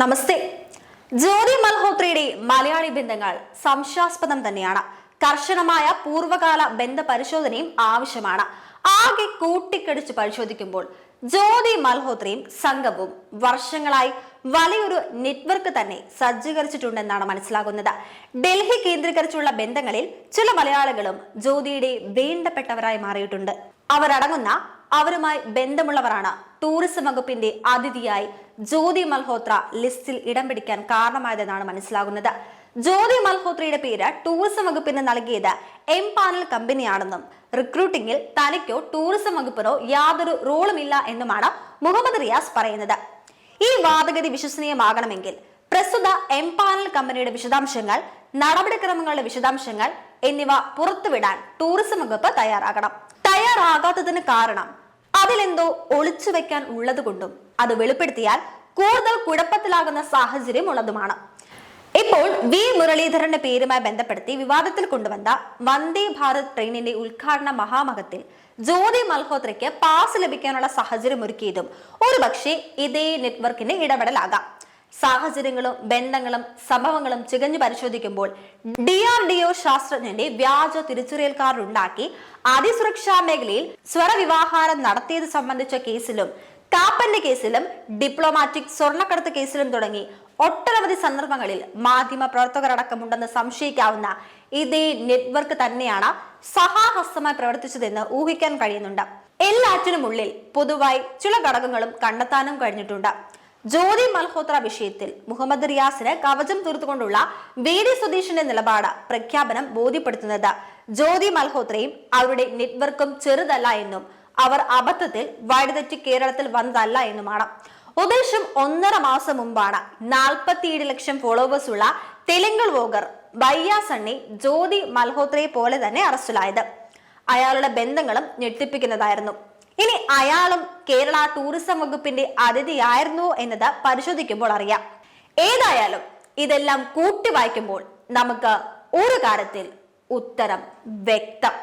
നമസ്തേ. ജ്യോതി മൽഹോത്രയുടെ മലയാളി ബന്ധങ്ങൾ സംശയാസ്പദം തന്നെയാണ്. കർശനമായ പൂർവകാല ബന്ധ പരിശോധനയും ആവശ്യമാണ്. ആകെ കൂട്ടിക്കടിച്ച് പരിശോധിക്കുമ്പോൾ ജ്യോതി മൽഹോത്രയും സംഘവും വർഷങ്ങളായി വലിയൊരു നെറ്റ്വർക്ക് തന്നെ സജ്ജീകരിച്ചിട്ടുണ്ടെന്നാണ് മനസ്സിലാകുന്നത്. ഡൽഹി കേന്ദ്രീകരിച്ചുള്ള ബന്ധങ്ങളിൽ ചില മലയാളികളും ജ്യോതിയുടെ വേണ്ടപ്പെട്ടവരായി മാറിയിട്ടുണ്ട്. അവരടങ്ങുന്ന അവരുമായി ബന്ധമുള്ളവരാണ് ടൂറിസം വകുപ്പിന്റെ അതിഥിയായി ജ്യോതി മൽഹോത്ര ലിസ്റ്റിൽ ഇടം പിടിക്കാൻ കാരണമായതെന്നാണ് മനസ്സിലാകുന്നത്. ജ്യോതി മൽഹോത്രയുടെ പേര് ടൂറിസം വകുപ്പിന് നൽകിയത് എം പാനൽ കമ്പനിയാണെന്നും റിക്രൂട്ടിംഗിൽ തനിക്കോ ടൂറിസം വകുപ്പിനോ യാതൊരു റോളുമില്ല എന്നുമാണ് മുഹമ്മദ് റിയാസ് പറയുന്നത്. ഈ വാദഗതി വിശ്വസനീയമാകണമെങ്കിൽ പ്രസ്തുത എം പാനൽ കമ്പനിയുടെ വിശദാംശങ്ങൾ നടപടിക്രമങ്ങളുടെ വിശദാംശങ്ങൾ എന്നിവ പുറത്തുവിടാൻ ടൂറിസം വകുപ്പ് തയ്യാറാകണം. തയ്യാറാകാത്തതിന് കാരണം അതിലെന്തോ ഒളിച്ചു വെക്കാൻ ഉള്ളത് കൊണ്ടും അത് വെളിപ്പെടുത്തിയാൽ കൂടുതൽ കുഴപ്പത്തിലാകുന്ന സാഹചര്യം ഉള്ളതുമാണ്. ഇപ്പോൾ വി. മുരളീധരന്റെ പേരുമായി ബന്ധപ്പെടുത്തി വിവാദത്തിൽ കൊണ്ടുവന്ന വന്ദേ ഭാരത് ട്രെയിനിന്റെ ഉദ്ഘാടന മഹാമഹത്തിൽ ജ്യോതി മൽഹോത്രയ്ക്ക് പാസ് ലഭിക്കാനുള്ള സാഹചര്യം ഒരുക്കിയതും ഒരുപക്ഷെ ഇതേ നെറ്റ്വർക്കിന്റെ ഇടപെടലാകാം. സാഹചര്യങ്ങളും ബന്ധങ്ങളും സംഭവങ്ങളും ചികഞ്ഞു പരിശോധിക്കുമ്പോൾ ഡി ആർ ഡി ഒ ശാസ്ത്രജ്ഞന്റെ വ്യാജ തിരിച്ചറിയൽ കാർഡ് ഉണ്ടാക്കി അതിസുരക്ഷാ മേഖലയിൽ സ്വരവിവാഹാരം നടത്തിയത് സംബന്ധിച്ച കേസിലും കാപ്പന്റെ കേസിലും ഡിപ്ലോമാറ്റിക് സ്വർണക്കടത്ത് കേസിലും തുടങ്ങി ഒട്ടനവധി സന്ദർഭങ്ങളിൽ മാധ്യമ പ്രവർത്തകരടക്കമുണ്ടെന്ന് സംശയിക്കാവുന്ന ഇതേ നെറ്റ്വർക്ക് തന്നെയാണ് സഹാഹസ്തമായി പ്രവർത്തിച്ചതെന്ന് ഊഹിക്കാൻ കഴിയുന്നുണ്ട്. എല്ലാറ്റിനുമുള്ളിൽ പൊതുവായി ചില ഘടകങ്ങളും കണ്ടെത്താനും കഴിഞ്ഞിട്ടുണ്ട്. ജ്യോതി മൽഹോത്ര വിഷയത്തിൽ മുഹമ്മദ് റിയാസിന് കവചം തീർത്തുകൊണ്ടുള്ള വി ഡി സുധീഷിന്റെ നിലപാട് പ്രഖ്യാപനം ബോധ്യപ്പെടുത്തുന്നത്. ജ്യോതി മൽഹോത്രയും അവരുടെ നെറ്റ്വർക്കും ചെറുതല്ല എന്നും അവർ അബദ്ധത്തിൽ വഴിതെറ്റി കേരളത്തിൽ വന്നതല്ല എന്നുമാണ്. ഉദ്ദേശം ഒന്നര മാസം മുമ്പാണ് നാൽപ്പത്തിയേഴ് ലക്ഷം ഫോളോവേഴ്സ് ഉള്ള തെലുങ്ക് വോഗർ ബയ്യ സണ്ണി ജ്യോതി മൽഹോത്രയെ പോലെ തന്നെ അറസ്റ്റിലായത്. അയാളുടെ ബന്ധങ്ങളും ഞെട്ടിപ്പിക്കുന്നതായിരുന്നു. ഇനി അയാളും കേരള ടൂറിസം വകുപ്പിന്റെ അതിഥിയായിരുന്നു എന്നത് പരിശോധിക്കുമ്പോൾ അറിയാം. ഏതായാലും ഇതെല്ലാം കൂട്ടി വായിക്കുമ്പോൾ നമുക്ക് ഒരു കാര്യത്തിൽ ഉത്തരം വ്യക്തം.